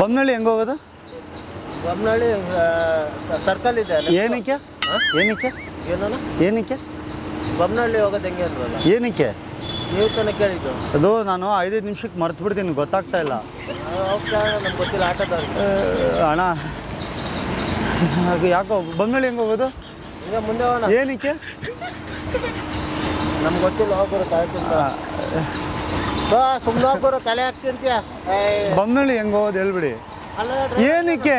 ಬೊಮ್ಮನಳ್ಳಿ ಹೆಂಗ ಹೋಗೋದು? ಬೊಮ್ಮನಹಳ್ಳಿ ಸರ್ಕಲ್ ಇದೆ ಅಲ್ಲಿ. ಏನಕ್ಕೆ? ಏನಕ್ಕೆ? ಏನಣ್ಣ ಏನಕ್ಕೆ? ಬೊಮ್ಮನಹಳ್ಳಿ ಹೋಗೋದು ಹೆಂಗೆ ಅಂದ್ರಲ್ಲ? ಏನಕ್ಕೆ? ನೀವು ತಾನೇ ಕೇಳಿದ್ದು. ಅದು ನಾನು ಐದೈದು ನಿಮಿಷಕ್ಕೆ ಮರ್ತು ಬಿಡ್ತೀನಿ ಗೊತ್ತಾಗ್ತಾ ಇಲ್ಲ. ನಮ್ಗೆ ಗೊತ್ತಿಲ್ಲ ಆಟೋದವ್ರಿಗೆ ಆ, ಅಣ್ಣ ಅದು ಯಾಕೋ ಬಂಗಾಳಿ ಹೆಂಗ್ ಹೋಗೋದು? ಈಗ ಮುಂದೆ ಹೋಗೋಣ. ಏನಕ್ಕೆ? ನಮ್ಗೆ ಗೊತ್ತಿಲ್ಲ ಹೋಗ್ಬರು ಸುಮ್ಮನೆ ಹೋಗ್ಬರೋ ತಲೆ ಹಾಕ್ತಿರ್ತೀಯ? ಬಂಗಾಳಿ ಹೆಂಗ್ ಹೋಗೋದು ಹೇಳ್ಬಿಡಿ. ಏನಕ್ಕೆ?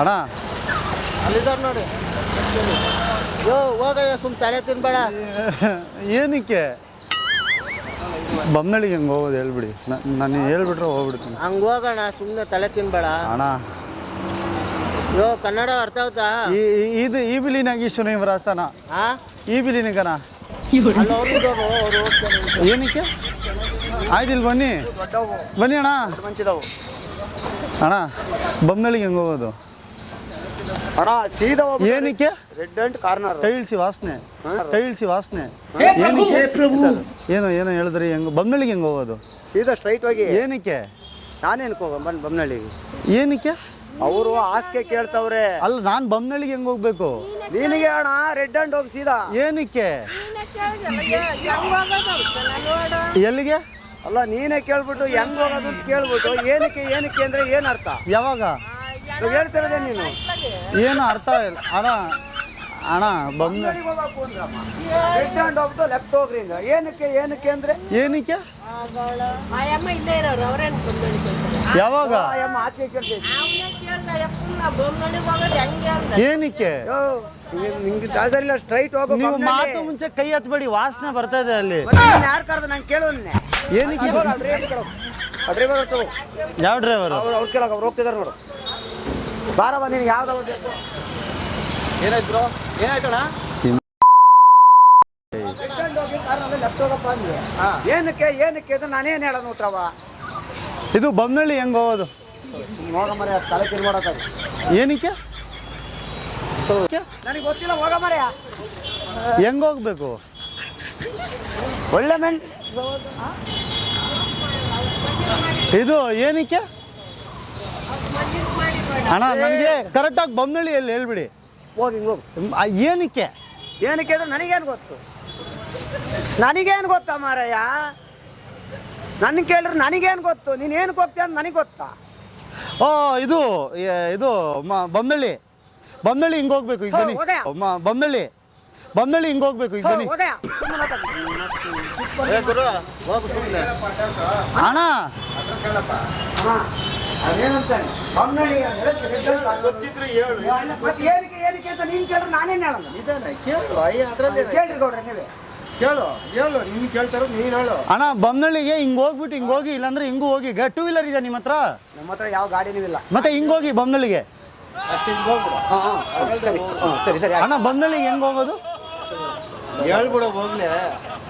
ಅಣ್ಣ. ಅಲ್ಲಿದ್ದಾರೆ ನೋಡಿ. ಯೋ ಹೋಗಯ್ಯ ಸುಮ್ ತಲೆ ತಿನ್ಬೇಡ. ಏನಕ್ಕೆ? ಬಂಗಾಳಿಗೆ ಹೆಂಗೆ ಹೋಗೋದು ಹೇಳ್ಬಿಡಿ. ನಾನು ಹೇಳ್ಬಿಟ್ರೆ ಹೋಗ್ಬಿಡ್ತೀನಿ. ಹಂಗೆ ಹೋಗೋಣ ಸುಮ್ಮನೆ ತಲೆ ತಿನ್ಬೇಡ. ಅಣ್ಣ. ಯೋ ಕನ್ನಡ ಅರ್ಥ ಆಗುತ್ತಾ? ಈ ಈ- ಇದು ಈ ಬಿಲಿನಾಗ ಇಷ್ಟು ನೀವು ರಾಜಸ್ಥಾನ? ಆ? ಈ ಬಿಲಿನಿಗನ ಅಲ್ಲಿ ಅವ್ರಿದ್ದವ್ರು ಅವ್ರು ಹೋಗ್ತಾರೆ ಏನಕ್ಕೆ? ಆಯ್ತಿಲ್ಲ ಬನ್ನಿ. ಬನ್ನಿ ಅಣ್ಣ. ಅಣ್ಣ ಬೊಮ್ಮನಳ್ಳಿಗೆ ಹೆಂಗೆ ಹೋಗೋದು? ಅಣ್ಣ ಸೀದಾ ಏನಕ್ಕೆ? ರೆಡ್ ಅಂಡ್ ಕಾರ್ನರ್ ಕೈ ವಾಸನೆ. ಇಳಿಸಿ ವಾಸನೆ. ಏನಕ್ಕೆ? ಏನೋ ಏನೋ ಹೇಳಿದ್ರಿ ಹೆಂಗೆ ಬೊಮ್ಮನಳ್ಳಿಗೆ ಹೆಂಗೆ ಹೋಗೋದು? ಸೀದಾ ಸ್ಟ್ರೈಟ್ ಹೋಗಿ. ಏನಕ್ಕೆ? ನಾನೇನಕ್ಕೆ ಹೋಗ ಬಂದ್ ಬೊಮ್ಮನಹಳ್ಳಿಗೆ ಏನಕ್ಕೆ? ಅವರು ಹಾಸಿಗೆ ಕೇಳ್ತಾವ್ರೆ. ಅಲ್ಲ ನಾನು ಬಂಗಳಿಗೆ ಹೆಂಗ್ ಹೋಗ್ಬೇಕು? ನಿನಗೆ ಅಣ್ಣ ರೆಡ್ ಅಂಡ್ ಹೋಗಿ ಸೀದಾ. ಏನಕ್ಕೆ? ಎಲ್ಲಿಗೆ? ಅಲ್ಲ ನೀನೇ ಕೇಳ್ಬಿಟ್ಟು ಹೆಂಗ್ ಹೋಗೋದು ಅಂತ ಕೇಳ್ಬಿಟ್ಟು ಏನಕ್ಕೆ ಏನಕ್ಕೆ ಅಂದ್ರೆ ಏನ್ ಅರ್ಥ? ಯಾವಾಗ? ಇವಾಗ ಹೇಳ್ತಿರೋದೇ ನೀನು. ಏನು ಅರ್ಥ ಇಲ್ಲ. ಅಣ್ಣ ಅಣ್ಣ ಅಂದ್ರೆ ರೆಡ್ ಅಂಡ್ ಹೋಗ್ಬಿಟ್ಟು ಲೆಫ್ಟ್ ಹೋಗ್ರಿ ಏನಕ್ಕೆ ಏನಕ್ಕೆ ಅಂದ್ರೆ? ಏನಕ್ಕೆ? ಆಯಮ್ಮ ಇಲ್ಲೇ ಇರೋರು ಅವ್ರೇನು ಬಂದೋಳಿ ಯಾವಾಗ? ಆಯಮ್ಮ ಆಚೆ ಕೇಳ್ತೀವಿ ಅವನೇ ಕೇಳ್ದ ಯಪ್ಪನ್ನ ಬೊಮ್ಮನಳ್ಳಿಗೆ ಹೋಗೋದು ಹೆಂಗೆ ಅಂತ. ಏನಕ್ಕೆ? ಯೋ, ನಿಂಗೆ- ನಿಂಗೆ ದಾರಿಲ್ಲ ಸ್ಟ್ರೈಟ್ ಹೋಗು ನೀವು ಮಾತು ಮುಂಚೆ ಕೈ ಹತ್ಬೇಡಿ ವಾಸನೆ ಬರ್ತಾ ಇದೆ ಅಲ್ಲಿ. ಯಾರು ಕರ್ದ ನಾನು ಕೇಳೋದನ್ನೇ ಏನಕ್ಕೆ? ಡ್ರೈವರ್ ತಗೋ. ಯಾವ ಡ್ರೈವರ್ ಅವ್ರು ಅವ್ರು ಕೇಳಕ್ ಅವ್ರು ಹೋಗ್ತಿದಾರೆ ನೋಡು. ಬಾರವ ನೀನು ಯಾವ್ದಾವ ಏನಾಯ್ತು ಏನಾಯ್ತಣ್ಣ? ಲೆಫ್ಟ್ ಹೋಗಪ್ಪ ಅಂದ್ವಿ ಏನಕ್ಕೆ ಏನಕ್ಕೆ ಅಂತ ನಾನೇನು ಹೇಳೋದು ಉತ್ತರವ? ಇದು ಬೊಮ್ಮನಳ್ಳಿ ಹೆಂಗ ಹೋಗೋದು ಹೋಗ ಮರೆ ತಲೆ ಮಾಡೋದು ಏನಕ್ಕೆ? ನನಗೆ ಗೊತ್ತಿಲ್ಲ ಹೋಗ ಮರೆ ಹೆಂಗೆ ಹೋಗ್ಬೇಕು? ಒಳ್ಳೆ ಮೆಣ್. ಇದು ಏನಕ್ಕೆ? ಅಣ್ಣ ನನಗೆ ಕರೆಕ್ಟಾಗಿ ಬೊಮ್ಮನಳ್ಳಿಯಲ್ಲಿ ಹೇಳ್ಬಿಡಿ. ಹೋಗಿ ಹೋಗಿ ಏನಕ್ಕೆ? ಏನಕ್ಕೆ ಅಂದ್ರೆ ನನಗೇನು ಗೊತ್ತು? ನನಗೇನು ಗೊತ್ತಾ ಮಾರಯ್ಯ? ನನ್ನ ಕೇಳಿದ್ರೆ ನನಗೇನು ಗೊತ್ತು? ನೀನು ಏನು ಗೊತ್ತೆ ಅಂತ ನನಗೆ ಗೊತ್ತಾ? ಓ ಇದು ಇದು ಮ- ಬೊಮ್ಮನಳ್ಳಿ ಬೊಮ್ಮನಳ್ಳಿ ಹಿಂಗೆ ಹೋಗ್ಬೇಕು ಈಗ ಹೋ, ಬಮ್ಮಳ್ಳಿ ಹೋಗಯ್ಯ. ಮ- ಬೊಮ್ಮನಳ್ಳಿ ಬೊಮ್ಮನಳ್ಳಿ ಹಿಂಗೆ ಹೋಗ್ಬೇಕು ಈಗ ಬನ್ನಿ. ಹೋಗಯ್ಯ. ಸುಮ್ಮನೆ ಮಾತಾಡು. ಏ ಗುರು ಹೋಗು ಸುಮ್ಮನೆ ಅಣ್ಣ! ಅಮ್ಮ, ಅದೇನಂತಾನೆ? ಬೊಮ್ಮನಳ್ಳಿ ಅಂದ್ರೆ ರೆಡ್ ಅಂಡ್ ಗೊತ್ತಿದ್ರೆ ಹೇಳು. ಅಲ್ಲ, ಮತ್ತೆ ಏನಕ್ಕೆ ಏನಕ್ಕೆ ಅಂತ ನೀನು ಕೇಳಿದ್ರೆ ನಾನೇನು ಹೇಳಲ್ಲ. ಇದೇನೆ ಕೇಳು ಅಯ್ಯ ಅದರಲ್ಲಿ ಕೇಳ್ರಿ ಗೌಡ್ರೆ ನೀವೇ. ಕೇಳು ಹೇಳು ನೀನು ಕೇಳ್ತಾರ ನೀನು ಹೇಳು. ಅಣ್ಣ ಬೊಮ್ಮನಳ್ಳಿಗೆ ಹಿಂಗ್ ಹೋಗ್ಬಿಟ್ಟು ಹಿಂಗ್ ಹೋಗಿ ಇಲ್ಲಾಂದ್ರೆ ಹಿಂಗೂ ಹೋಗಿ. ಟೂ ವೀಲರ್ ಇದೆ ನಿಮ್ಮ ಹತ್ರ ನಮ್ಮ ಹತ್ರ ಯಾವ ಗಾಡಿನೂ ಇಲ್ಲ. ಮತ್ತೆ ಹಿಂಗ್ ಹೋಗಿ ಬೊಮ್ಮನಳ್ಳಿಗೆ ಅಷ್ಟು ಹಿಂಗೆ ಹೋಗ್ಬಿಡು. ಹಾಂ ಹಾಂ ಸರಿ ಸರಿ ಸರಿ ಅಣ್ಣ ಬೊಮ್ಮನಳ್ಳಿಗೆ ಹೆಂಗ್ ಹೋಗೋದು? ಹೇಳ್ಬಿಡು ಹೋಗ್ಲೆ.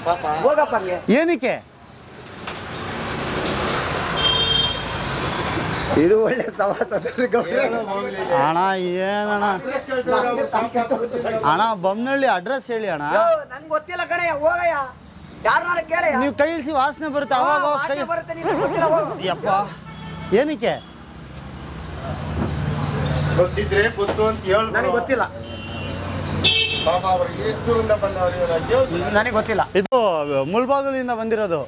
ಪಾಪ. ಹೋಗಪ್ಪ ಹಂಗೆ. ಏನಕ್ಕೆ? ಇದು ಒಳ್ಳೆ ಸವಾಸ ಅಣ್ಣ ಏನಣ್ಣ? ಅಣ್ಣ ಬೊಮ್ಮನಳ್ಳಿ ಅಡ್ರೆಸ್ ಹೇಳಿ ಅಣ್ಣ. ನಂಗೆ ಗೊತ್ತಿಲ್ಲ ಕಣಯ್ಯ ಹೋಗಯ್ಯ. ಯಾರನ್ನ ಕೇಳಯ್ಯ. ನೀವು ಕೈ ಇಳಿಸಿ ವಾಸನೆ ಬರುತ್ತೆ ಅವಾಗ ಕೈ ಬರುತ್ತೆ ಯಪ್ಪ. ಏನಕ್ಕೆ? ಗೊತ್ತಿದ್ರೆ ಗೊತ್ತು ಅಂತ ಹೇಳು ನನಗೆ ಗೊತ್ತಿಲ್ಲ. ನನಗೆ ಗೊತ್ತಿಲ್ಲ. ಇದು ಮುಳ್ಬಾಗಲಿಂದ ಬಂದಿರೋದು.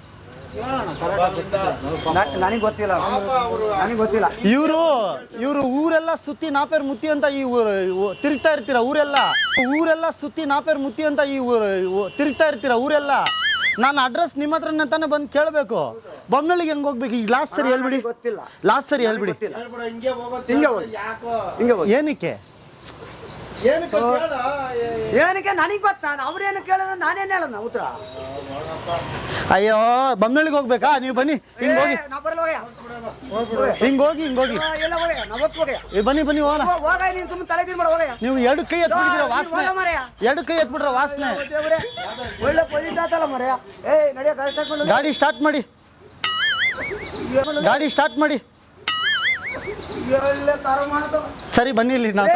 ನನಗೆ ಗೊತ್ತಿಲ್ಲ. ನನಗೆ ಗೊತ್ತಿಲ್ಲ. ಇವರು ಇವರು ಊರೆಲ್ಲ ಸುತ್ತಿ ನಾಪೇರ್ ಮುತ್ತಿ ಅಂತ ಈ ತಿರುಗ್ತಾ ಇರ್ತೀರ ಊರೆಲ್ಲ? ಊರೆಲ್ಲ ಸುತ್ತಿ ನಾಪೇರ್ ಮುತ್ತಿ ಅಂತ ಈ ತಿರುಗ್ತಾ ಇರ್ತೀರ ಊರೆಲ್ಲ? ನಾನು ಅಡ್ರೆಸ್ ನಿಮ್ಮ ಹತ್ರನೇ ತಾನೇ ಬಂದು ಕೇಳಬೇಕು. ಬೊಮ್ಮನಳ್ಳಿಗೆ ಹೆಂಗ್ ಹೋಗ್ಬೇಕು? ಈಗ ಲಾಸ್ಟ್ ಸರಿ ಹೇಳ್ಬಿಡಿ. ಗೊತ್ತಿಲ್ಲ. ಲಾಸ್ಟ್ ಸರಿ ಹೇಳ್ಬಿಡಿ. ಏನಕ್ಕೆ? ಏನಕ್ಕೆ ನನಗ್ ಏನಕ್ಕೆ? ನನಗೆ ಗೊತ್ತಾ? ಅವ್ರೇನು ಕೇಳೋದ ನಾನೇನು ಹೇಳೋಣ ಉತ್ತರ. ಅಯ್ಯೋ ಬೊಮ್ಮನಳ್ಳಿಗೆ ಹೋಗ್ಬೇಕಾ? ನೀವು ಬನ್ನಿ. ಹಿಂಗ್ ಹೋಗಿ. ಹಿಂಗ್ ಹಿಂಗೆ ಹೋಗಿ ಹಿಂಗ್. ಏ ಬನ್ನಿ ಬನ್ನಿ ಹೋಗೋಣ. ನೀನು ನೀವು ಎರಡು ಕೈ ಎತ್ಬಿಟ್ಟಿದ್ರ ವಾಸನೆ. ಎರಡು ಕೈ ಎತ್ಬಿಟ್ರ ವಾಸನೆ. ಒಳ್ಳೆ ಪೊಲೀಸ್ ಆತಲ್ಲ ಏಯ್ ನಡೆಯ ಗಾಡಿ ಸ್ಟಾರ್ಟ್ ಮಾಡಿ. ಗಾಡಿ ಸ್ಟಾರ್ಟ್ ಮಾಡಿ. ಸರಿ ಬನ್ನಿ ಇಲ್ಲಿ ನಾವು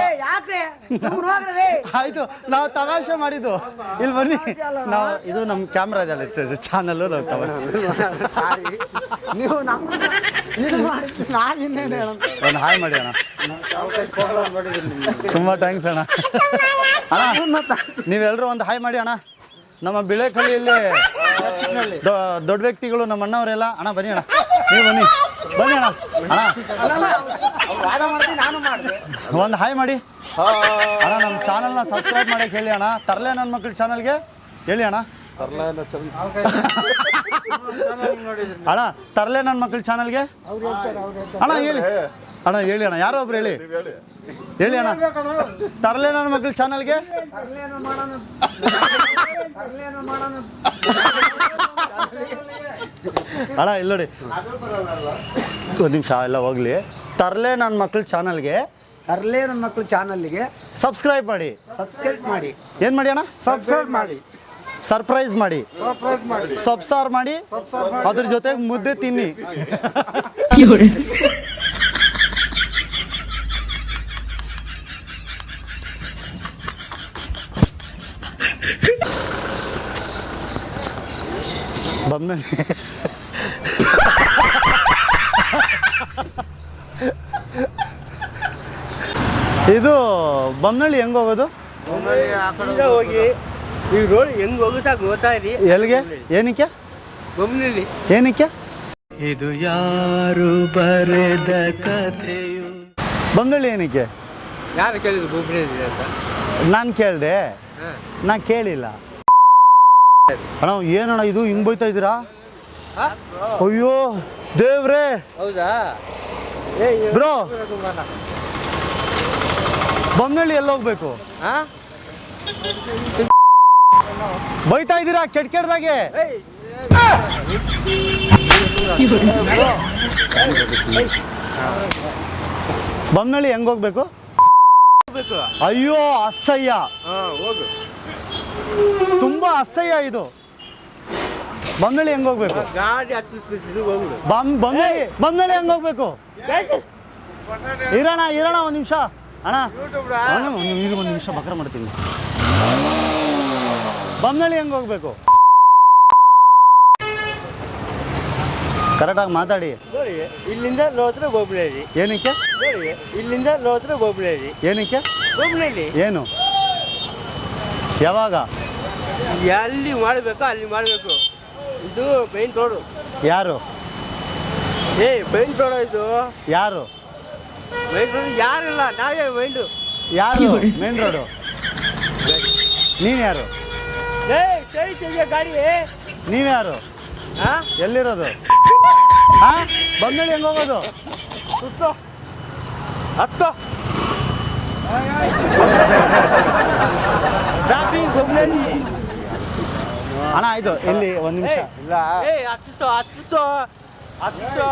ಆಯ್ತು ನಾವು ತಮಾಷೆ ಮಾಡಿದ್ದು. ಇಲ್ಲಿ ಬನ್ನಿ. ನಾವು. ಇದು ನಮ್ಮ ಕ್ಯಾಮ್ರಾ ಇದೆಲ್ಲ ಚಾನಲ್ಲು ನಾವು ನೀವು ಒಂದು ಹಾಯ್ ಮಾಡಿ ಅಣ್ಣ. ತುಂಬ ಥ್ಯಾಂಕ್ಸ್ ಅಣ್ಣ. ಅಣ್ಣ ನೀವೆಲ್ಲರೂ ಒಂದು ಹಾಯ್ ಮಾಡಿ ಅಣ್ಣ. ನಮ್ಮ ಬಿಳೆಕಳ್ಳಿಯಲ್ಲಿ ಇಲ್ಲಿ ದೊಡ್ಡ ವ್ಯಕ್ತಿಗಳು ನಮ್ಮ ಅಣ್ಣವರೆಲ್ಲ ಅಣ್ಣ ಬನ್ನಿ ಅಣ್ಣ. ನೀವು ಬನ್ನಿ. ಬನ್ನಿ ಅಣ್ಣ. ಅಣ್ಣ. ಒಂದು ಹಾಯ್ ಮಾಡಿ. ಅಣ್ಣ, ನಮ್ಮ ಚಾನಲ್ನ ಸಬ್ಸ್ಕ್ರೈಬ್ ಮಾಡಕ್ಕೆ ಹೇಳಿ ಅಣ್ಣ. ತರಲೆ ನನ್ನ ಮಕ್ಕಳ ಚಾನಲ್ಗೆ ಹೇಳಿ ಅಣ್ಣ. ಅಣ್ಣ, ತರಲೆ ನನ್ನ ಮಕ್ಕಳ ಚಾನಲ್ಗೆ? ಅಣ್ಣ, ಹೇಳಿ. ಅಣ್ಣ ಹೇಳಿ ಅಣ್ಣ. ಯಾರೋ ಒಬ್ರು ಹೇಳಿ. ಹೇಳಿ ಅಣ್ಣ. ತರಲೆ ನನ್ನ ಮಕ್ಳ ಚಾನಲ್ಗೆ. ಅಣ್ಣ ಇಲ್ಲಿ ನೋಡಿ. ಒಂದು ನಿಮಿಷ ಎಲ್ಲ ಹೋಗ್ಲಿ. ತರಲೆ ನನ್ನ ಮಕ್ಕಳ ಚಾನಲ್ಗೆ. ತರಲೇ ನನ್ನ ಮಕ್ಳ ಚಾನಲ್ಗೆ. ಸಬ್ಸ್ಕ್ರೈಬ್ ಮಾಡಿ. ಸಬ್ಸ್ಕ್ರೈಬ್ ಮಾಡಿ. ಏನು ಮಾಡಿ ಅಣ್ಣ? ಸಬ್ಸ್ಕ್ರೈಬ್ ಮಾಡಿ. ಸರ್ಪ್ರೈಸ್ ಮಾಡಿ. ಸರ್ಪ್ರೈಸ್ ಮಾಡಿ. ಸಬ್ಸಾರ್ ಮಾಡಿ. ಅದ್ರ ಜೊತೆಗೆ ಮುದ್ದೆ ತಿನ್ನಿ. ಬೊಮ್ಮೆ ಇದು ಬೊಮ್ಮನಳ್ಳಿ ಹೆಂಗ್ ಹೋಗೋದು? ಹೋಗಿ ಈಗ ರೋಡ್ ಹೆಂಗ್ ಹೋಗುತ್ತಾ ಇರಿ ಎಲ್ಲಿಗೆ? ಏನಕ್ಕೆ? ಬೊಮ್ಮನಹಳ್ಳಿ ಏನಕ್ಕೆ? ಇದು ಯಾರು ಬರೆದ ಕಥೆಯು? ಬಂಗಳಿ ಏನಕ್ಕೆ? ಯಾರು ಕೇಳಿದ್ರು ಬೊಮ್ಮನಹಳ್ಳಿ ಅಂತ? ನಾನು ಕೇಳಿದೆ. ನಾನು ಕೇಳಿಲ್ಲ. ಅಣ್ಣ ಏನಣ್ಣ ಇದು? ಹಿಂಗ್ ಬೈತಾ ಇದ್ದೀರಾ? ಅಯ್ಯೋ ದೇವ್ರೆ! ಹೌದಾ? ಬ್ರೋ! ಬೊಮ್ಮನಳ್ಳಿ ಎಲ್ಲ ಹೋಗ್ಬೇಕು? ಬೈತಾ ಇದ್ದೀರಾ ಕೆಟ್ಟ ಕೆಟ್ಟದಾಗೆ? ಬೊಮ್ಮನಳ್ಳಿ ಹೆಂಗ್ ಹೋಗ್ಬೇಕು? ಅಯ್ಯೋ ಅಸಹ್ಯ. ಹೋಗು. ಅಸಹ್ಯ ಇದು. ಬಂಗಾಳಿ ಹೆಂಗ್ ಹೋಗ್ಬೇಕು? ಗಾಡಿ ಹತ್ತಿಸ್ಬಿಟ್ಟು ಹೋಗುದು ಬಮ್ ಬೊಮ್ಮನಳ್ಳಿ ಬೊಮ್ಮನಳ್ಳಿ ಹೆಂಗ್ ಹೋಗ್ಬೇಕು? ಇರೋಣ ಇರೋಣ ಒಂದು ನಿಮಿಷ. ಅಣ್ಣ ಅಣ್ಣ, ಒಂದು ನಿಮಿಷ ಬಕ್ರ ಮಾಡ್ತೀನಿ. ಬಂಗಾಳಿ ಹೆಂಗ್ ಹೋಗ್ಬೇಕು? ಕರೆಕ್ಟಾಗಿ ಮಾತಾಡಿ. ನೋಡಿ ಇಲ್ಲಿಂದ ಲೋತ್ರ ಬೊಮ್ಮನಹಳ್ಳಿ ಏನಕ್ಕೆ? ನೋಡಿ ಇಲ್ಲಿಂದ ಲೋತ್ರ ಬೊಮ್ಮನಹಳ್ಳಿ ಏನಕ್ಕೆ? ಏನು? ಯಾವಾಗ? ಎಲ್ಲಿ ಮಾಡಬೇಕೋ ಅಲ್ಲಿ ಮಾಡಬೇಕು. ಇದು ಪೈಂಟ್ ರೋಡು ಯಾರು? ಏ ಪೈಂಟ್ ರೋಡ್ ಇದು? ಯಾರು? ಪೈಂಟ್ ರೋಡ್ ಯಾರಿಲ್ಲ ನಾವೇ ಮೈಂಡು ಯಾರು? ಮೇನ್ ರೋಡು ನೀನು ಯಾರು? ಏ ಸರಿ ತೆಗಿಯ ಗಾಡಿ. ನೀವ್ಯಾರು ಹಾ ಎಲ್ಲಿರೋದು? ಹಾ ಬಂದಳಿ ಹೆಂಗ್ ಹೋಗೋದು? ಸುತ್ತು. ಹತ್ತು. ಟ್ರಾಫಿಕ್ ಬೊಮ್ಮನಹಳ್ಳಿ ಅಣ್ಣ ಆಯ್ತು ಇಲ್ಲಿ ಒಂದು ನಿಮಿಷ. ಇಲ್ಲ. ಏ ಹತ್ತಿಸೋ ಹತ್ತಿಸೋ ಹತ್ತಿಸೋ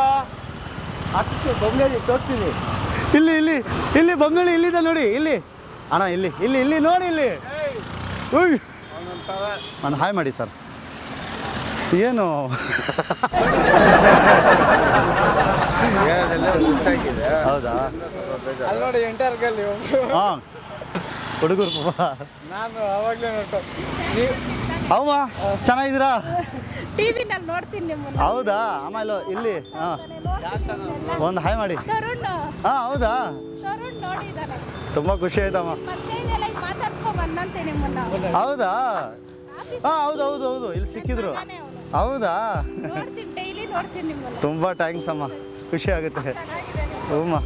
ಹತ್ತಿಸೋ ಬೊಮ್ಮನಹಳ್ಳಿ ತೋರ್ತೀನಿ ಇಲ್ಲಿ ಇಲ್ಲಿ ಇಲ್ಲಿ ಬೊಮ್ಮನಳ್ಳಿ ಇಲ್ಲಿದೆ ನೋಡಿ ಇಲ್ಲಿ. ಅಣ್ಣ ಇಲ್ಲಿ ಇಲ್ಲಿ ಇಲ್ಲಿ ನೋಡಿ ಇಲ್ಲಿ. ಉಯ್. ಒಂದು ಹಾಯ್ ಮಾಡಿ ಸರ್. ಏನು? ಹೌದಾ? ಅಲ್ಲಿ ನೋಡಿ ಎಂಟರ್ ಗಲ್ಲಿ ಹಾಂ. ಹುಡುಗರು. ಪಾಪ ನಾನು ಅವಾಗಲೇ ಅವಮ್ಮ ಚೆನ್ನಾಗಿದ್ದೀರಾ? ಟಿವಿನಲ್ಲಿ ನೋಡ್ತೀನಿ ನಿಮ್ಮನ್ನ. ಹೌದಾ? ಆಮೇಲೆ ಇಲ್ಲಿ ಹಾಂ. ಒಂದು ಹಾಯ್ ಮಾಡಿ. ತರುಣ್. ಹಾಂ ಹೌದಾ? ತರುಣ್ ನೋಡಿದಾನೆ ತುಂಬ ಖುಷಿ ಆಯ್ತಮ್ಮ. ಪರಿಚಯದೆಲ್ಲ ಈಗ ಮಾತಾಡ್ಸ್ಕೊ ಬಂದಂತೆ ನಿಮ್ಮನ್ನ. ಹೌದಾ? ಹಾಂ ಹೌದು ಹೌದು ಹೌದು. ಇಲ್ಲಿ ಸಿಕ್ಕಿದ್ರು. ಹೌದಾ? ನೋಡ್ತೀನಿ ಡೈಲಿ ನೋಡ್ತೀನಿ ನಿಮ್ಮನ್ನ. ತುಂಬ ಥ್ಯಾಂಕ್ಸ್ ಅಮ್ಮ. ಖುಷಿ ಆಗುತ್ತೆ. ಹ್ಞೂಮ್ಮ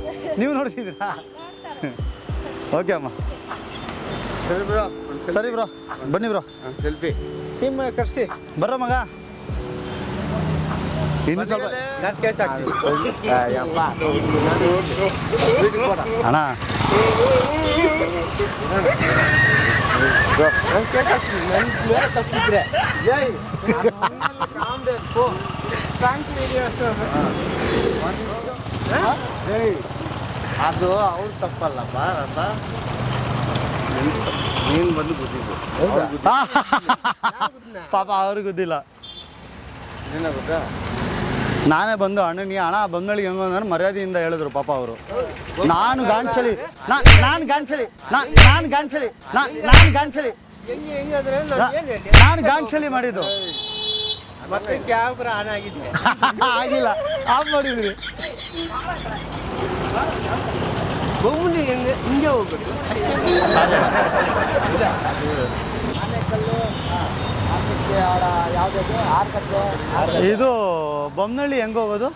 ನೀವು. ನೋಡ್ತಿದ್ದೀರಾ? ಓಕೆ ಅಮ್ಮ. ಸರಿ ಬ್ರೋ ಸರಿ ಬ್ರೋ ಬನ್ನಿ ಬ್ರೋ ಸೆಲ್ಫಿ ಟೀಮ್ ಕರ್ಸಿ. ಬರ್ರ ಮಗ. ಇನ್ನು ಸ್ವಲ್ಪ ಅಣ್ಣ. ಅದು ಅವ್ರು ತಪ್ಪಲ್ಲಪ್ಪ ರಥ ನೀನು ಬಂದು ಗೊತ್ತಿದ್ದು ಪಾಪ ಅವ್ರಿಗೆ ಗೊತ್ತಿಲ್ಲ ಗೊತ್ತಾ? ನಾನೇ ಬಂದು ಅಣ್ಣನಿಗೆ ಹಣ ಬಂಗಳಿಗೆ ಹೆಂಗೋ ಅಂದ್ರೆ ಮರ್ಯಾದೆಯಿಂದ ಹೇಳಿದ್ರು ಪಾಪ ಅವರು. ನಾನು ಗಾಂಚಲಿ ನಾನು ಗಾಂಚಲಿ ನಾನು ಗಾಂಚಲಿ ನಾನು ಗಾಂಚಲಿ ನಾನು ಗಾಂಚಲಿ. ಮಾಡಿದ್ದು. ಆಗಿಲ್ಲ ಆಫ್ ಮಾಡಿದ್ರಿ. ಬೊಮ್ಮಲಿ ಹೆಂಗೆ ಹಿಂಗೆ ಹೋಗ್ಬೇಕು ಇದು ಬೊಮ್ಮನಳ್ಳಿ ಹೆಂಗ ಹೋಗೋದು?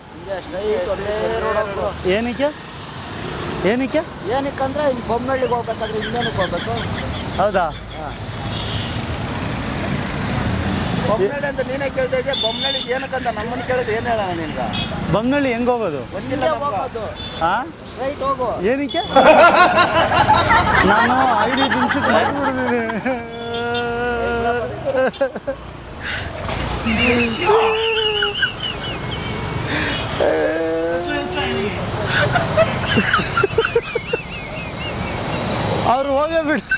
ಏನಕ್ಕೆ? ಏನಕ್ಕೆ? ಏನಕ್ಕಂದ್ರೆ ಇಲ್ಲಿ ಬೊಮ್ಮನಳ್ಳಿಗೆ ಹೋಗ್ಬೇಕಾದ್ರೆ ಇನ್ನೇನಕ್ಕೆ ಹೋಗ್ಬೇಕು? ಹೌದಾ? ಬೊಮ್ಮನಳ್ಳಿ ಅಂತ ನೀನೇ ಕೇಳ್ತಾ ಇದ್ದೆ ಬೊಮ್ಮನಳ್ಳಿಗೆ ಏನಕ್ಕಂತ ನಮ್ಮನ್ನು ಕೇಳಿದ್ರೆ ಏನು ಹೇಳೋಣ ನಿನ್ಗ ಬಂಗಳಿ ಹೆಂಗ್ ಹೋಗೋದು? ಒಂದಿಲ್ಲ ಹೋಗೋದು. ಹಾ ರೈಟ್ ಹೋಗು. ಏನಕ್ಕೆ? ನಾನು ಐದು ನಿಮಿಷಕ್ಕೆ ಅವ್ರು ಹೋಗೇ ಬಿಟ್ಟು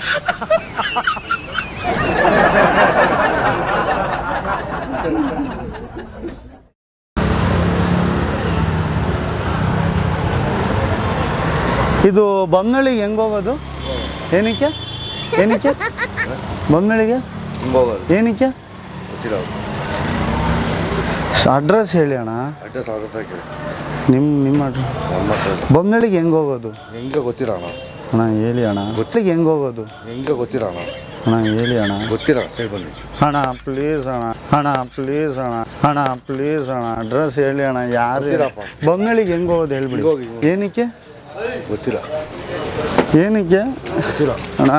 ಇದು ಬೊಮ್ಮನಳ್ಳಿಗೆ ಹೆಂಗ್ ಹೋಗೋದು? ಏನಕ್ಕೆ? ಏನಕ್ಕೆ? ಬೊಮ್ಮನಳ್ಳಿಗೆ ಹೋಗೋದು? ಏನಕ್ಕೆ? ಅಡ್ರೆಸ್ ಹೇಳಿ ಅಣ್ಣ. ಅಡ್ರೆಸ್ ಅಡ್ರೆಸ್ ನಿಮ್ ನಿಮ್ಮ ನಿಮ್ಮ ಅಡ್ರೆಸ್ ಬೊಮ್ಮನಳ್ಳಿಗೆ ಹೆಂಗ್ ಹೋಗೋದು? ಹೆಂಗೆ ಗೊತ್ತಿಲ್ಲ ಅಣ್ಣ. ಅಣ್ಣ ಹೇಳಿ ಅಣ್ಣ. ಗೊತ್ತಿಗೆ ಹೆಂಗ್ ಹೋಗೋದು? ಹೆಂಗೆ ಗೊತ್ತಿಲ್ಲ ಅಣ್ಣ. ಅಣ್ಣ ಹೇಳಿ ಅಣ್ಣ. ಗೊತ್ತಿಲ್ಲ ಸೈಡ್ ಬನ್ನಿ. ಅಣ್ಣ ಪ್ಲೀಸ್ ಅಣ್ಣ. ಅಣ್ಣ ಪ್ಲೀಸ್ ಅಣ್ಣ. ಅಣ್ಣ ಪ್ಲೀಸ್ ಅಣ್ಣ. ಅಡ್ರೆಸ್ ಹೇಳಿ ಅಣ್ಣ ಯಾರು. ಬೊಮ್ಮನಳ್ಳಿಗೆ ಹೆಂಗ್ ಹೋಗೋದು ಹೇಳ್ಬಿಡಿ. ಹಿಂಗ್ ಏನಕ್ಕೆ? ಗೊತ್ತಿಲ್ಲ. ಏನಕ್ಕೆ? ಗೊತ್ತಿಲ್ಲ. ಅಣ್ಣ.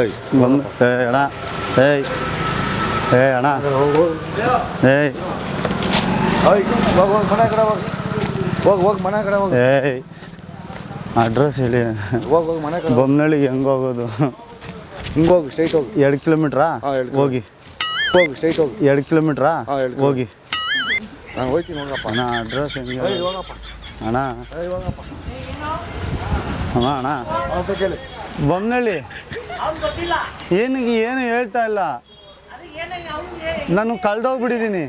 ಏಯ್ ಬಂದು. ಏ ಅಣ್ಣ. ಏಯ್. ಏ ಅಣ್ಣ. ಏಯ್. ಹೋಗ್ ಹೋಗ್ ಮನೆ ಕಡೆ ಹೋಗಿ. ಹೋಗ್ ಹೋಗ್ ಮನೆ ಕಡೆ ಹೋಗಿ. ಏಯ್. ಅಡ್ರೆಸ್ ಹೇಳಿ. ಹೋಗ್ ಹೋಗ್ ಮನೆ ಕಡೆ ಬೊಮ್ಮನಳ್ಳಿಗೆ ಹೆಂಗ್ ಹೋಗೋದು? ಹಿಂಗೆ ಹೋಗಿ ಸ್ಟ್ರೈಟ್ ಹೋಗಿ. ಎರಡು ಕಿಲೋಮೀಟ್ರಾ? ಹಾ, ಎರಡ್ ಹೋಗಿ. ಹೋಗಿ ಸ್ಟ್ರೈಟ್ ಹೋಗಿ. ಎರಡು ಕಿಲೋಮೀಟ್ರಾ? ಹಾ, ಎರಡ್ ಹೋಗಿ. ನಾನು ಹೋಗ್ತೀನಿ ಹೋಗಪ್ಪ. ಅಣ್ಣ ಅಡ್ರೆಸ್ ಹೆಂಗೆ? ಏಯ್ ಹೋಗಪ್ಪ. ಅಣ್ಣ. ಏಯ್ ಹೋಗಪ್ಪ. ಅಣ್ಣ ಅಣ್ಣ. ಅಂತ ಕೇಳಿ. ಬೊಮ್ಮನಳ್ಳಿ ಏನಿಗೆ ಏನು ಹೇಳ್ತಾ ಇಲ್ಲ? ನಾನು ಕಳ್ದೋಗ್ಬಿಟ್ಟಿದ್ದೀನಿ.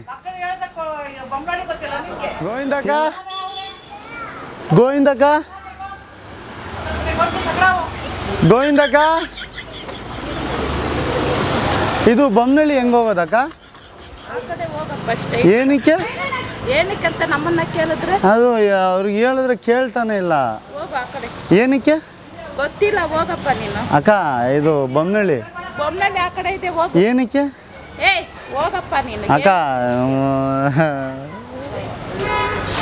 ಗೋವಿಂದಕ್ಕ? ಗೋವಿಂದಕ್ಕ? ಗೋವಿಂದಕ್ಕ? ಇದು ಬೊಮ್ಮನಳ್ಳಿ ಹೆಂಗ್ ಹೋಗೋದಕ್ಕ? ಏನಕ್ಕೆ? ಏನಕ್ಕಂತ ನಮ್ಮನ್ನ ಕೇಳಿದ್ರೆ? ಅದು ಅವ್ರಿಗೆ ಹೇಳಿದ್ರೆ ಕೇಳ್ತಾನೆ ಇಲ್ಲ. ಏನಕ್ಕೆ? ಗೊತ್ತಿಲ್ಲ ಹೋಗಪ್ಪ ನೀನು. ಅಕ್ಕ ಇದು ಬೊಮ್ಮನಳ್ಳಿ ಬೊಮ್ಮನಳ್ಳಿ ಆ ಕಡೆ ಇದೆ ಹೋಗು. ಏನಕ್ಕೆ? ಏಯ್ ಹೋಗಪ್ಪ ನೀನು. ಅಕ್ಕ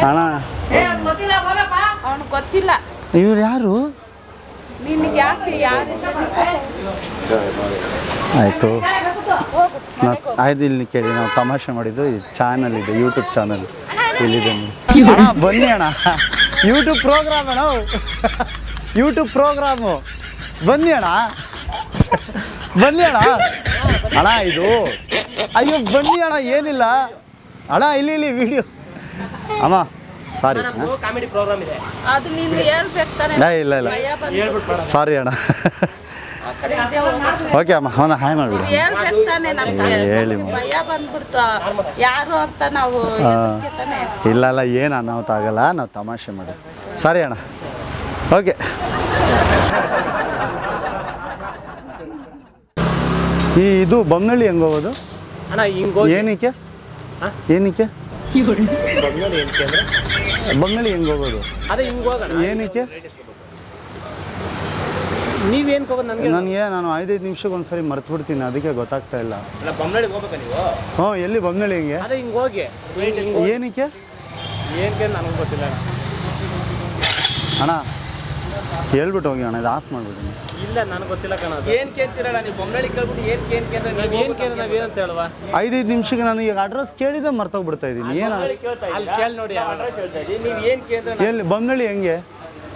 ಅಣ್ಣ. ಗೊತ್ತಿಲ್ಲ ಗೊತ್ತಿಲ್ಲ. ಇವ್ರು ಯಾರು? ಯಾಕೆ ಯಾರು? ಆಯಿತು. ಆಯ್ತು, ಇಲ್ಲಿ ಕೇಳಿ, ನಾವು ತಮಾಷೆ ಮಾಡಿದ್ದು ಚಾನಲ್ ಇದೆ ಯೂಟ್ಯೂಬ್ ಚಾನಲ್ ಇಲ್ಲಿದೆ ಬನ್ನಿ ಅಣ್ಣ. ಯೂಟ್ಯೂಬ್ ಪ್ರೋಗ್ರಾಮ್ ಅಣ್ಣ ಯೂಟ್ಯೂಬ್ ಪ್ರೋಗ್ರಾಮು ಬನ್ನಿ ಅಣ್ಣ. ಬನ್ನಿ ಅಣ್ಣ. ಅಣ್ಣ, ಇದು ಅಯ್ಯೋ, ಬನ್ನಿ ಅಣ್ಣ, ಏನಿಲ್ಲ. ಅಣ್ಣ, ಇಲ್ಲಿ ಇಲ್ಲಿ ವಿಡಿಯೋ ಅಮ್ಮ. ಸಾರಿ ಕಾಮಿಡಿ ಪ್ರೋಗ್ರಾಮ್ ಇದೆ. ಅದು ನೀನು ಹೇಳ್ಬೇಕು ತಾನೆ. ಏ ಇಲ್ಲ ಇಲ್ಲ. ಭಯ ಬಂದು. ಸಾರಿ ಅಣ್ಣ. ಓಕೆ ಅಮ್ಮ ಅವನ ಹಾಯ್ ಮಾಡ್ಬಿಡು. ಹೇಳ್ಬೇಕು ತಾನೆ ನಮ್ಗೆ. ಹೇಳಿ. ಭಯ ಬಂದ್ಬಿಡ್ತು. ಯಾರು ಅಂತ ನಾವು ಎದಕ್ಕೆ ತಾನೆ. ಇಲ್ಲ ಇಲ್ಲ ಏನು ಅನಾಹುತ ಆಗಲ್ಲ. ನಾವು ತಮಾಷೆ ಮಾಡಿ. ಸರಿ ಅಣ್ಣ. ಓಕೆ ಈ ಇದು ಬೊಮ್ಮನಳ್ಳಿ ಹೆಂಗೆ ಹೋಗೋದು? ಅಣ್ಣ ಹಿಂಗೆ ಹೋಗಿ ಏನಕ್ಕೆ? ಏನಕ್ಕೆ? ಬೊಮ್ಮನಳ್ಳಿ ಹೆಂಗ್ ಹೋಗೋದು? ಅದೇ ಹಿಂಗೆ ಹೋಗೋಣ. ಏನಕ್ಕೆ ನೀವೇನು ನನಗೆ ನನಗೆ ನಾನು ಐದೈದು ನಿಮಿಷಕ್ಕೆ ಒಂದ್ಸರಿ ಮರ್ತು ಬಿಡ್ತೀನಿ ಅದಕ್ಕೆ ಗೊತ್ತಾಗ್ತಾ ಇಲ್ಲ. ಅಲ್ಲ ಬೊಮ್ಮನಳ್ಳಿಗೆ ಹೋಗ್ಬೇಕಾ ನೀವು? ಹ್ಞೂ ಎಲ್ಲಿ ಬಂಗಾಳಿ ಹಿಂಗೆ? ಅದೇ ಹಿಂಗೆ ಹೋಗಿ. ಏನಕ್ಕೆ ಏನಕ್ಕೆ ನನಗೆ ಗೊತ್ತಿಲ್ಲ ಅಣ್ಣ. ಹೇಳ್ಬಿಟ್ಟು ಹೋಗಿ ಅಣ್ಣ ಇದು ಆಫ್ ಮಾಡಿಬಿಡ್ತೀನಿ ಇಲ್ಲ ನನಗೆ ಗೊತ್ತಿಲ್ಲ ಕಣ ಏನು ಕೇಳ್ತೀರಲ್ಲ ನೀವು ಬೊಮ್ಮನಳ್ಳಿ ಕೇಳ್ಬಿಟ್ಟು ಏನು ಕೇನ್ ಕೇಂದ್ರ ನೀವು ಏನು ಕೇಂದ್ರ ನಾವು ಏನಂತ ಹೇಳುವ? ಐದೈದು ನಿಮಿಷಕ್ಕೆ ನಾನು ಈಗ ಅಡ್ರೆಸ್ ಕೇಳಿದೆ ಮರ್ತೋಗ್ಬಿಡ್ತಾ ಇದ್ದೀನಿ. ಏನು? ಅಲ್ಲಿ ಕೇಳಿ ನೋಡಿ ಅಡ್ರೆಸ್ ಹೇಳ್ತಾ ಇದ್ದೀನಿ ನೀವು ಏನು ಕೇಂದ್ರ ಎಲ್ಲಿ ಬೊಮ್ಮನಳ್ಳಿ ಹೆಂಗೆ?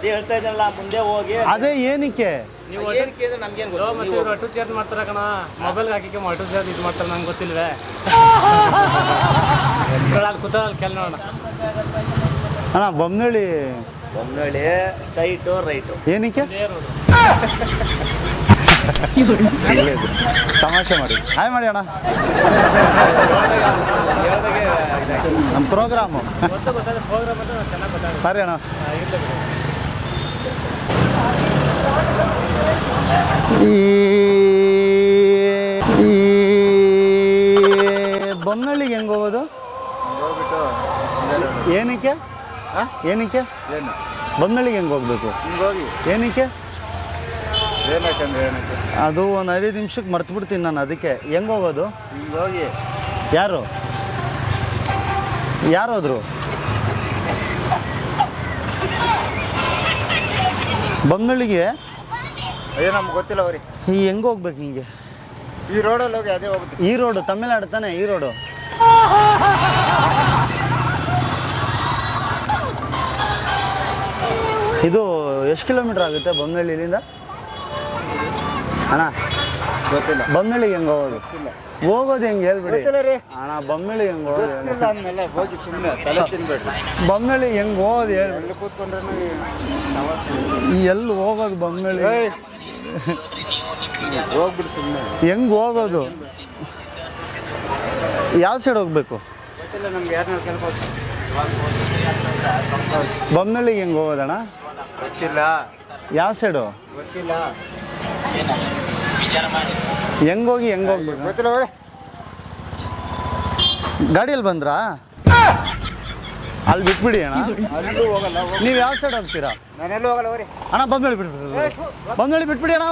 ಹೇಳ್ತಾ ಇದ್ದಲ್ಲ ಮುಂದೆ ಹೋಗಿ. ಅದೇ ಏನಕ್ಕೆ? ನೀವು ಏನು ಕೇಂದ್ರ ನಮ್ಗೇನು ಗೊತ್ತು? ಮತ್ತೆ ಇವ್ರು ಅಟು ಚಾರ್ಜ್ ಮಾಡ್ತಾರ ಕಣ. ಮೊಬೈಲ್ ಹಾಕಿಕ್ಕೆ ಅಟು ಚಾರ್ಜ್ ಇದು ಮಾಡ್ತಾರೆ ನಂಗೆ ಗೊತ್ತಿಲ್ವೇ. ಅಲ್ಲಿ ಕೂತ ಅಲ್ಲಿ ಕೇಳಿ ನೋಡೋಣ. ಅಣ್ಣ ಬೊಮ್ಮನಳ್ಳಿ ಬೊಮ್ಮನಳ್ಳಿ ಸ್ಟ್ರೈಟು ರೈಟು. ಏನಕ್ಕೆ. ತಮಾಷೆ ಮಾಡಿ. ಹಾಯ್ ಮಾಡಿ ಅಣ್ಣ ನಮ್ಮ ಪ್ರೋಗ್ರಾಮು. ಸರಿ ಅಣ್ಣ. ಈ ಹೆಂಗೆ ಹೋಗೋದು? ಏನಕ್ಕೆ? ಏನಕ್ಕೆ? ಏನು? ಬೊಮ್ಮನಳ್ಳಿಗೆ ಹೆಂಗೆ ಹೋಗ್ಬೇಕು? ಹಿಂಗೋಗಿ. ಏನಕ್ಕೆ? ಏನಕ್ಕಂದ್ರೆ ಏನಕ್ಕೆ ಅದು ಒಂದು ಐದು ನಿಮಿಷಕ್ಕೆ ಮರ್ತು ಬಿಡ್ತೀನಿ ನಾನು ಅದಕ್ಕೆ. ಹೆಂಗೆ ಹೋಗೋದು? ಹಿಂಗೋಗಿ. ಯಾರು? ಯಾರೋದ್ರು? ಹೋದ್ರು ನಮ್ಗೆ ಗೊತ್ತಿಲ್ಲ ಅವ್ರಿ. ಈ ಹೆಂಗೆ ಹೋಗ್ಬೇಕು ಹಿಂಗೆ? ಈ ರೋಡಲ್ಲಿ ಹೋಗಿ ಅದೇ ಹೋಗುತ್ತೆ ಈ ರೋಡು ತಮಿಳ್ನಾಡು ತಾನೆ ಈ ರೋಡು ಇದು ಎಷ್ಟು ಕಿಲೋಮೀಟರ್ ಆಗುತ್ತೆ ಬೊಮ್ಮನಳ್ಳಿಲಿಂದ ಅಣ್ಣ ಗೊತ್ತಿಲ್ಲ. ಬೊಮ್ಮನಳ್ಳಿಗೆ ಹೆಂಗೆ ಹೋಗೋದು? ಹೋಗೋದು ಹೆಂಗೆ ಹೇಳ್ಬಿಡಿ. ಅಣ್ಣ ಬೊಮ್ಮನಳ್ಳಿ ಹೆಂಗೆ ಹೋಗೋದು ಬಂಗಳಿ ಹೆಂಗ್ ಸುಮ್ಮನೆ ತಲೆ ತಿನ್ಬೇಡ್ರಿ. ಬೊಮ್ಮನಳ್ಳಿ ಹೆಂಗೆ ಹೋಗೋದು ಹೇಳಿ ಎಲ್ಲಿ ಕೂತ್ಕೊಂಡ್ರೆ ಎಲ್ಲಿ ಹೋಗೋದು ಬೊಮ್ಮನಳ್ಳಿ ಹೋಗ್ಬಿಡಿ ಸುಮ್ಮನೆ ಹೆಂಗೆ ಹೋಗೋದು? ಯಾವ ಸೈಡ್ ಹೋಗ್ಬೇಕು? ನಮ್ಗೆ ಯಾರನ್ನ ಬೊಮ್ಮನಳ್ಳಿಗೆ ಹೆಂಗೆ ಹೋಗೋದಣ್ಣ? ಗೊತ್ತಿಲ್ಲ. ಯಾವ ಸೈಡು ಗೊತ್ತಿಲ್ಲ. ಹೆಂಗ ಹೋಗಿ ಹೆಂಗೆ ಹೋಗ್ಬೇಕು? ಗೊತ್ತಿಲ್ಲ ಗಾಡಿಯಲ್ಲಿ ಬಂದ್ರಾ? ಅಲ್ಲಿ ಬಿಟ್ಬಿಡಿ ಅಣ್ಣ. ಅಲ್ಲೂ ಹೋಗಲ್ಲ ನೀವು ಯಾವ ಸೈಡ್ ಹೋಗ್ತೀರಾ? ನಾನೆಲ್ಲೂ ಹೋಗಲ್ಲ ಅಣ್ಣ ಬಂದ್ಮೇಳಿ ಬಿಟ್ಬಿಡಿ. ಬಂದ್ಮೇಳಿ ಬಿಟ್ಬಿಡಿ ಅಣ್ಣ.